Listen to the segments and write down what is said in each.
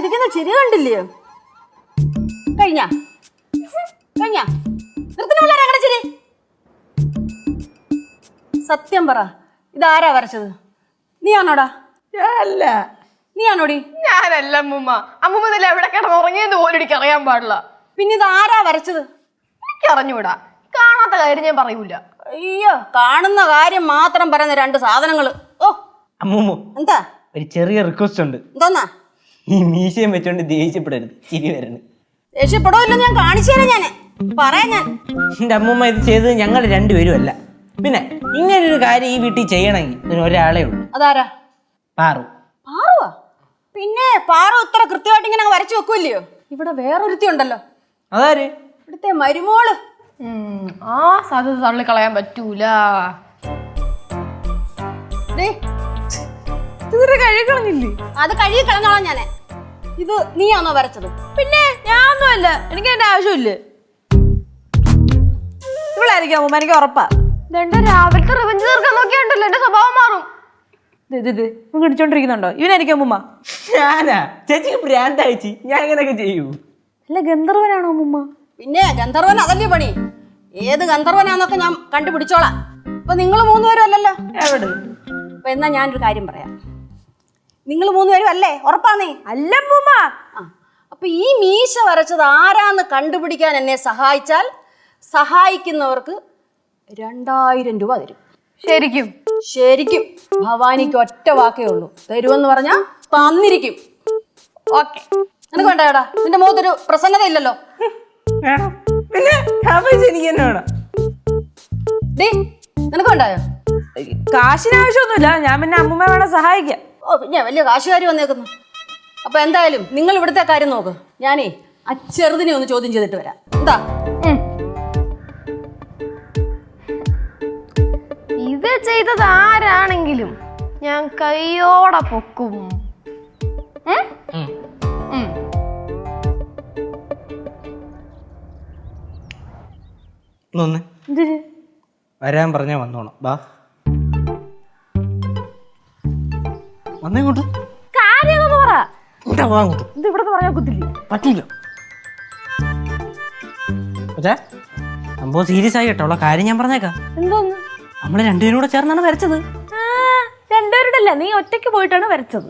ചിരിക്കുന്ന ചിരി കണ്ടില്ലയോ കഴിഞ്ഞ? കഴിഞ്ഞ? നിർത്തിന് പിള്ളേരെ അങ്ങനെ ചിരി? സത്യം പറ ഇതാരാ വരച്ചത്? നീ ആണോടാ അല്ല നീ ആണോടി ഞാനല്ല അമ്മൂമ്മ. അമ്മൂമ്മ ഇതല്ല എവിടെ കിടന്ന് ഉറങ്ങിയെന്ന് പോലും എനിക്ക് അറിയാൻ പാടില്ല. പിന്നെ ഇത് ആരാ വരച്ചത്? എനിക്ക് അറിഞ്ഞൂടാ കാണാത്ത കാര്യം ഞാൻ പറയൂല. അയ്യോ കാണുന്ന കാര്യം മാത്രം പറയുന്ന രണ്ട് സാധനങ്ങൾ. ഓ. അമ്മൂമ്മ എന്താ? ഒരു ചെറിയ റിക്വസ്റ്റ് ഉണ്ട്. എന്തോന്നാ? ഈ മീശയും വെച്ചോണ്ട് ദേഷ്യപ്പെടരുത്. ചിരി വരണം. ദേഷ്യപ്പെടോ ഞാൻ കാണിച്ചു തരാം ഞാൻ പറയാം ഞാൻ. എന്റെ അമ്മൂമ്മ ഇത് ചെയ്തത് ഞങ്ങൾ രണ്ടുപേരും അല്ല. പിന്നെ ഇങ്ങനൊരു കാര്യം ഈ വീട്ടിൽ ചെയ്യണമെങ്കിൽ ഇതിന് ഒരാളേ ഉള്ളൂ. അതാരാ? പാറു. പാറുവാ? പിന്നെ പാറു ഇത്ര കൃത്യമായിട്ട് ഇങ്ങനെ അങ്ങ് വരച്ചു വെക്കൂല്ലയോ? ഇവിടെ വേറൊരുത്തി ഉണ്ടല്ലോ. അതാര്? ഇവിടുത്തെ മരുമോൾ. ഉം, ആ സാധ്യത തള്ളി കളയാൻ പറ്റൂല. ദേ, അത് കഴുകി കളഞ്ഞോളാം ഞാൻ. ഇത് നീയാണോ വരച്ചത്? പിന്നെ ഞാനൊന്നുമല്ല. എനിക്ക് എന്റെ ആവശ്യമില്ല. ഇവളായിരിക്കും അമ്മ എനിക്ക് ഉറപ്പാ. ഇതെന്റെ രാവിലത്തെ റിവഞ്ച് തീർക്കാൻ നോക്കിയുണ്ടല്ലോ എന്റെ സ്വഭാവം മാറും. ഇടിച്ചോണ്ടിരിക്കുന്നുണ്ടോ? ഇവനായിരിക്കും അമ്മൂമ്മ. ഞാനാ? ചേച്ചിക്ക് ഭ്രാന്തായിച്ചി ഞാൻ ഇങ്ങനെയൊക്കെ ചെയ്യൂ. അല്ല ഗന്ധർവനാണോ അമ്മൂമ്മ? പിന്നെ ഗന്ധർവൻ അതല്ലേ പണി? ഏത് ഗന്ധർവനാന്നൊക്കെ ഞാൻ കണ്ടുപിടിച്ചോളാം. അപ്പൊ നിങ്ങൾ മൂന്നുപേരും അല്ലല്ലോ? എവിടെ? അപ്പൊ എന്നാ ഞാനൊരു കാര്യം പറയാം. നിങ്ങൾ മൂന്നുപേരും അല്ലേ? ഉറപ്പാന്നേ? അല്ല അമ്മൂമ്മ ആ. അപ്പൊ ഈ മീശ വരച്ചത് ആരാന്ന് കണ്ടുപിടിക്കാൻ എന്നെ സഹായിച്ചാൽ സഹായിക്കുന്നവർക്ക് രണ്ടായിരം രൂപ തരും. ശരിക്കും. ശരിക്കും. ഭവാനിക്ക് ഒറ്റ വാക്കേ ഉള്ളൂ. തരുമെന്ന് പറഞ്ഞാ തന്നിരിക്കും. ഓക്കെ. നിനക്ക് വേണ്ടേടാ നിന്റെ മുഖത്തൊരു പ്രസന്നത ഇല്ലല്ലോ. വേണം. പിന്നെ ആ പൈസ എനിക്ക് തന്നെ വേണം. നിനക്ക് വേണ്ടായോ? കാശിന് ആവശ്യമൊന്നുമില്ല. ഞാൻ പിന്നെ അമ്മൂമ്മ വേണം സഹായിക്കാം ഓ പിന്നെ വലിയ കാശുകാരി വന്നേക്കുന്നു. അപ്പൊ എന്തായാലും നിങ്ങൾ ഇവിടുത്തെ കാര്യം നോക്ക്. ഞാനേ ആ ചെറുതിനെ ഒന്ന് ചോദ്യം ചെയ്തിട്ട് വരാം. എന്താ? ഇത് ചെയ്തത് ആരാണെങ്കിലും ഞാൻ കൈയോടെ പൊക്കും. വരാൻ പറഞ്ഞാ വന്നോണം. ബാ. വന്നേ ഇങ്ങോട്ട്. കാര്യമൊന്നും പറ. ഇങ്ങോട്ടാ വാ അങ്ങോട്ട് ഇത് ഇവിടെ പറയാൻ കുത്തില്ലേ പറ്റില്ല പക്ഷേ സംഭവം സീരിയസ് ആയി കേട്ടോ. ഉള്ള കാര്യം ഞാൻ പറഞ്ഞേക്കാം. എന്തോന്ന്? നമ്മൾ രണ്ടുപേരും കൂടെ ചേർന്നാണ് വരച്ചത്. ആ, രണ്ടുപേരുടെ നീ ഒറ്റയ്ക്ക് പോയിട്ടാണ് വരച്ചത്.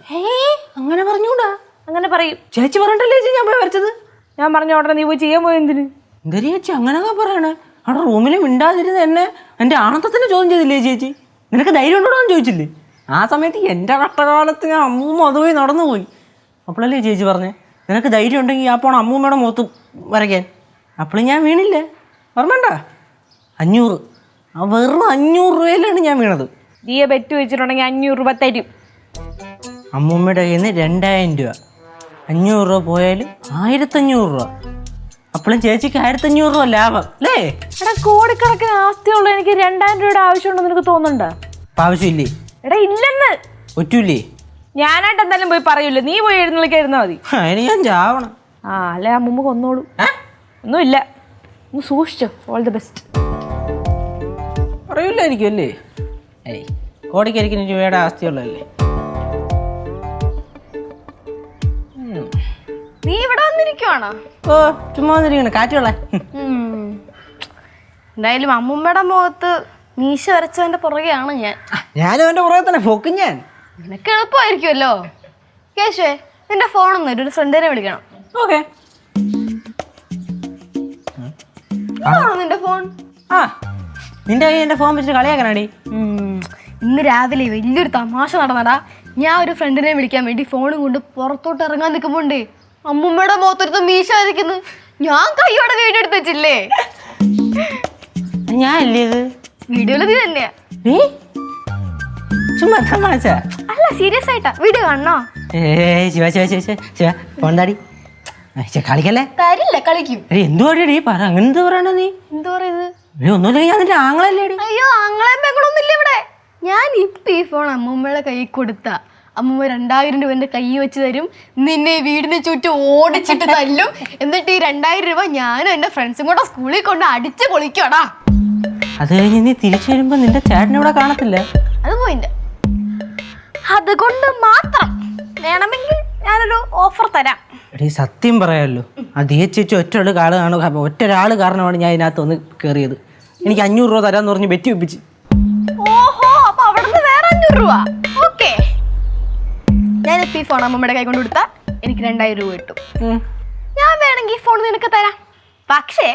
അങ്ങനെ പറഞ്ഞൂടാ. അങ്ങനെ പറയും. ചേച്ചി പറഞ്ഞിട്ടല്ലേ ചേച്ചി ഞാൻ പോയി വരച്ചത്? ഞാൻ പറഞ്ഞ ഉടനെ നീ പോയി ചെയ്യാൻ പോയി എന്തിന്? എന്താ ചേച്ചി അങ്ങനെയൊക്കെ പറയണേ. അവിടെ റൂമിൽ മിണ്ടാതിരുന്ന് എന്നെ എന്റെ ആണത്തത്തിന് ചോദ്യം ചെയ്തില്ലേ ചേച്ചി? നിനക്ക് ധൈര്യം ഉണ്ടോ എന്ന് ചോദിച്ചില്ലേ? ആ സമയത്ത് എന്റെ കഷ്ടകാലത്ത് ഞാൻ അമ്മൂമ്മ അതുപോയി നടന്നു പോയി അപ്പോഴല്ലേ ചേച്ചി പറഞ്ഞേ? നിനക്ക് ധൈര്യം ഉണ്ടെങ്കിൽ ആ പോണം അമ്മൂമ്മയുടെ മുഖത്ത് വരയ്ക്കാൻ. അപ്പോഴും ഞാൻ വീണില്ലേ. ഓർമ്മണ്ട അഞ്ഞൂറ്. ആ വെറും അഞ്ഞൂറ് രൂപയിലാണ് ഞാൻ വീണത്. ദിയെ ബെറ്റ് വെച്ചിട്ടുണ്ടെങ്കിൽ അഞ്ഞൂറ് രൂപ തരും. അമ്മൂമ്മയുടെ കയ്യിൽ നിന്ന് രണ്ടായിരം രൂപ. അഞ്ഞൂറ് രൂപ പോയാൽ ആയിരത്തഞ്ഞൂറ് രൂപ. അപ്പോഴും ചേച്ചിക്ക് ആയിരത്തഞ്ഞൂറ് രൂപ ലാഭം അല്ലേ? എടാ കോടിക്കണക്കിന് ആസ്തിയുള്ള എനിക്ക് രണ്ടായിരം രൂപയുടെ ആവശ്യമുണ്ടെന്ന് നിനക്ക് തോന്നുന്നുണ്ടോ? ആവശ്യമില്ലേ? എടാ ഇല്ലെന്ന്. ഒറ്റൂല്ലേ ഞാനായിട്ട് എന്തായാലും പോയി പറയൂല. നീ പോയി എഴുന്നള്ളിക്കായിരുന്നാ മതി. അതിന് ഞാൻ ചാവണം. ആ അല്ലെ മുമ്പ് കൊന്നോളൂ. ഒന്നുമില്ല. ഒന്ന് സൂക്ഷിച്ചോ. ഓൾ ദി ബെസ്റ്റ് പറയൂലായിരിക്കും അല്ലേ? ഏയ് കോടിക്കരിക്കുന്ന രൂപയുടെ ആസ്തിയുള്ളതല്ലേ? നീ ഇവിടെ വന്നിരിക്കുവാണോ? ഓ ചുമ്മാ വന്നിരിക്കണ കാറ്റുള്ള. എന്തായാലും അമ്മുമ്മയുടെ മുഖത്ത് മീശ വരച്ചവന്റെ പുറകെയാണ് ഞാൻ. ഞാനും അവന്റെ പുറകെ തന്നെ പൊക്കും ഞാൻ. നിനക്ക് എളുപ്പമായിരിക്കുമല്ലോ. കേശുവേ നിന്റെ ഫോണൊന്നും ഒരു ഫ്രണ്ടിനെ വിളിക്കണം. ഓക്കെ. ആണോ നിന്റെ ഫോൺ ആ നിന്റെ കൈ എന്റെ ഫോൺ വെച്ചിട്ട് കളിയാക്കണാടി. ഉം. ഇന്ന് രാവിലെ വലിയൊരു തമാശ നടന്നടാ. ഞാൻ ഒരു ഫ്രണ്ടിനെ വിളിക്കാൻ വേണ്ടി ഫോണും കൊണ്ട് പുറത്തോട്ട് ഇറങ്ങാൻ നിൽക്കുമ്പോണ്ടേ അമ്മുമ്മയുടെ മുഖത്തൊരുത്ത് മീശ വരയ്ക്കുന്നു. ഞാൻ കൈയോടെ വീഡിയോ എടുത്ത് വെച്ചില്ലേ? ഞാൻ അല്ലേ ഇത്? വീഡിയോയിൽ ഇത് തന്നെയാ ചുമ്മാ തമാശ അല്ല സീരിയസ് ആയിട്ടാ. വീഡിയോ കാണണോ? ഏ ശിവ ശിവ ശിവ ശിവ ശിവ ഫോൺ താടി ആ, ശ്ശെ, കളിക്കല്ലേ? തരില്ല കളിക്കും. എടി എന്തു പാടിയടി പറ അങ്ങനെ എന്ത് പറയണ നീ? എന്താ പറയുന്നത് നീ ഞാൻ നിന്റെ ആങ്ങളല്ലേ അയ്യോ പെങ്ങളൊന്നുമില്ല ഇവിടെ. ഞാൻ ഇപ്പൊ ഈ ഫോൺ അമ്മൂമ്മയുടെ കൈ കൊടുത്ത. അമ്മൂമ്മ രണ്ടായിരം രൂപ എന്റെ കൈ വെച്ച് തരും. നിന്നെ ഈ വീടിന് ചുറ്റും ഓടിച്ചിട്ട് തല്ലും. എന്നിട്ട് ഈ രണ്ടായിരം രൂപ ഞാനും എന്റെ ഫ്രണ്ട്സും കൂടെ സ്കൂളിൽ കൊണ്ട് അടിച്ച് പൊളിക്കടാ അത് കഴിഞ്ഞ് നീ തിരിച്ചു വരുമ്പോ നിന്റെ ചേട്ടൻ ഇവിടെ കാണത്തില്ല. അത് പോയിന്റ്. അതുകൊണ്ട് മാത്രം വേണമെങ്കിൽ ഞാനൊരു ഓഫർ തരാം. എടീ സത്യം പറയാമല്ലോ ആ ഡി എച്ച് എച്ച് ഒറ്റ ആൾ കാൾ കാണുക ഒറ്റ ഒരാൾ കാരണമാണ് ഞാൻ ഇതിനകത്ത് ഒന്ന് കയറിയത് എനിക്ക് അഞ്ഞൂറ് രൂപ തരാന്ന് പറഞ്ഞ് ബെറ്റി വെപ്പിച്ച് ഓഹോ അപ്പൊ അവിടുന്ന് വേറെ അഞ്ഞൂറ് രൂപ. ഓക്കെ ഞാനിപ്പോ ഈ ഫോൺ അമ്മമ്മയുടെ കൈ കൊണ്ട് കൊടുത്താൽ എനിക്ക് രണ്ടായിരം രൂപ കിട്ടും. ഞാൻ വേണമെങ്കിൽ ഈ ഫോൺ നിനക്ക് തരാം. പക്ഷേ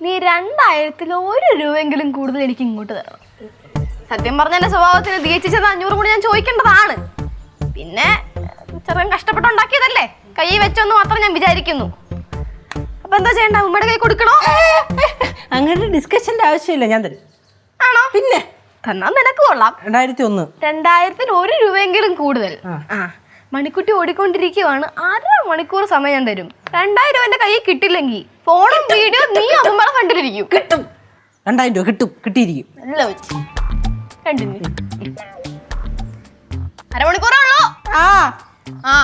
നീ രണ്ടായിരത്തിൽ ഒരു രൂപയെങ്കിലും കൂടുതൽ എനിക്ക് ഇങ്ങോട്ട് തരണം. സത്യം പറഞ്ഞ എന്റെ സ്വഭാവത്തിന് ദീക്ഷിച്ചത് അഞ്ഞൂറ് കൂടി ഞാൻ ചോദിക്കേണ്ടതാണ്. പിന്നെ ചെറുക്കൻ കഷ്ടപ്പെട്ടുണ്ടാക്കിയതല്ലേ കൈ വെച്ചോന്ന് മാത്രം ഞാൻ വിചാരിക്കുന്നു. അപ്പൊ എന്താ ചെയ്യണ്ട? ഉമ്മയുടെ കൈ കൊടുക്കണോ? അങ്ങനെ ഡിസ്കഷന്റെ ആവശ്യമില്ല ഞാൻ തരും. ആണോ? പിന്നെ? തന്നാ നിനക്ക് കൊള്ളാം. രണ്ടായിരത്തി ഒന്ന്. രണ്ടായിരത്തിന് ഒരു രൂപയെങ്കിലും കൂടുതൽ. ആ. മണിക്കുട്ടി ഓടിക്കൊണ്ടിരിക്കുവാണ്. അര മണിക്കൂർ സമയം ഞാൻ തരും. രണ്ടായിരം എന്റെ കയ്യിൽ കിട്ടില്ലെങ്കിൽ ഫോണും വീഡിയോ നീ അമ്മമ്മളെ കണ്ടിരിക്കും കിട്ടും. രണ്ടായിരം രൂപ കിട്ടും കിട്ടിയിരിക്കും. നല്ല വെച്ച് അരമണിക്കൂറാണല്ലോ ആ. ആ.